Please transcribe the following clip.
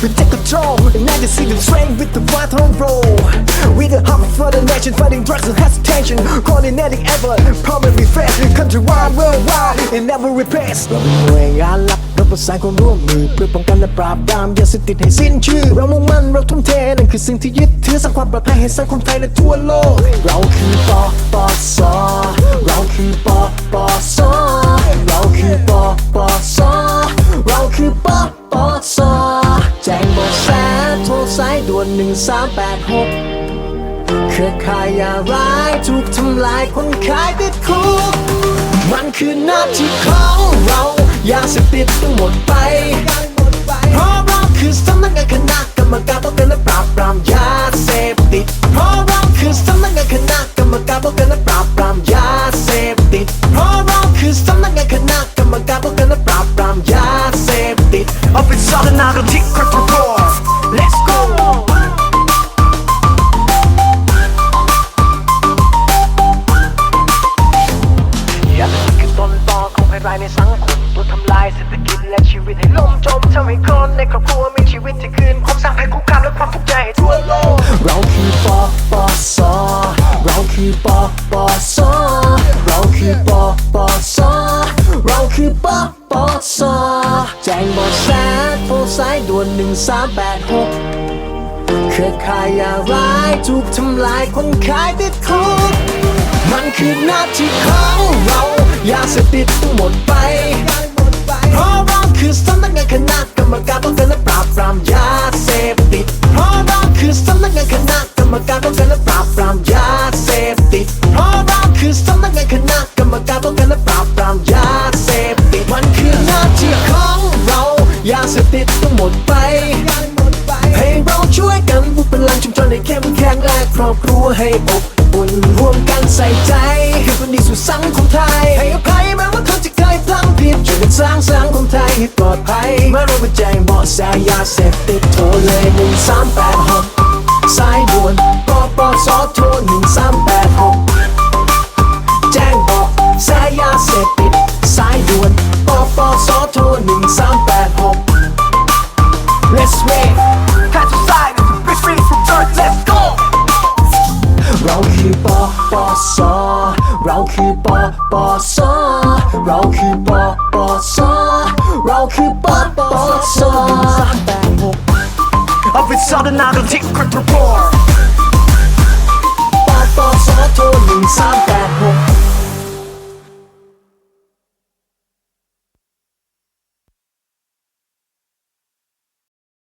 We take control and I just see the train with the right on roll. We the hope for the nation Fighting drugs and hesitation. Coordinating ever, Primary fast Countrywide, worldwide And never repressed เราเป็นหน่วยงานลับเราประสานความร่วมมือเพื่อป้องกันและปราบปรามยาเสพติดให้สิ้นชื่อ เรามุ่งมั่นเราทุ่มเทนั่นคือสิ่งที่ยึดถือสร้างความปลอดภัยให้สังคมไทยและทั่วโลก เราคือปอปอสอเราคือปอ วน 1386 เครือข่ายยาร้ายถูกทำลายคนขายติดคุก มันคือหน้าที่ของเรายาเสพติดต้องหมดไป เพราะเราคือสำนักงานคณะกรรมการป้องกันและปราบปรามยาเสพายในสังคมตัวทำลายเศรษฐกิจและชีวิตให้ล่มจมทำให้คนในครอบครัวมีชีวิตที่คืนความสร้างภัยคุกคามและความทุกข์ใจให้ทั่วโลกเราคือปอปอสอเราคือปอปอสอเราคือปอปอสอเราคือปอปอสอแจ้งบาะแสโทรสายด่วน1386เครือข่ายยาร้ายถูกทำลายคนขายติดคุกมันคือหน้าที่ของเรา ยาเสพติดต้องหมดไป เพราะเราคือสำนักงานคณะกรรมการป้องกันและปราบปรามยาเสพติด เพราะเราคือสำนักงานคณะกรรมการป้องกันและปราบปรามยาเสพติด เพราะเราคือสำนักงานคณะกรรมการป้องกันและปราบปรามยาเสพติด มันคือหน้าที่ของเรายาเสพ รอบครัวให้อบอุ่นร่วมกันใส่ใจคือคนดีสู่สังคมไทย ให้อภัยแม้ว่าเขาจะเคยพลั้งผิดช่วยกันสร้างสังคมไทยให้ปลอดภัยมื่อเราไปแจ้งเบาะแสยาเสพติดโทรเลยหนึ่งส เราคือปอปอสอเราคือปอปอสอเราคือปอปอสอเราคือปอปอสอแปดหก Officer นาการที่ครบทุก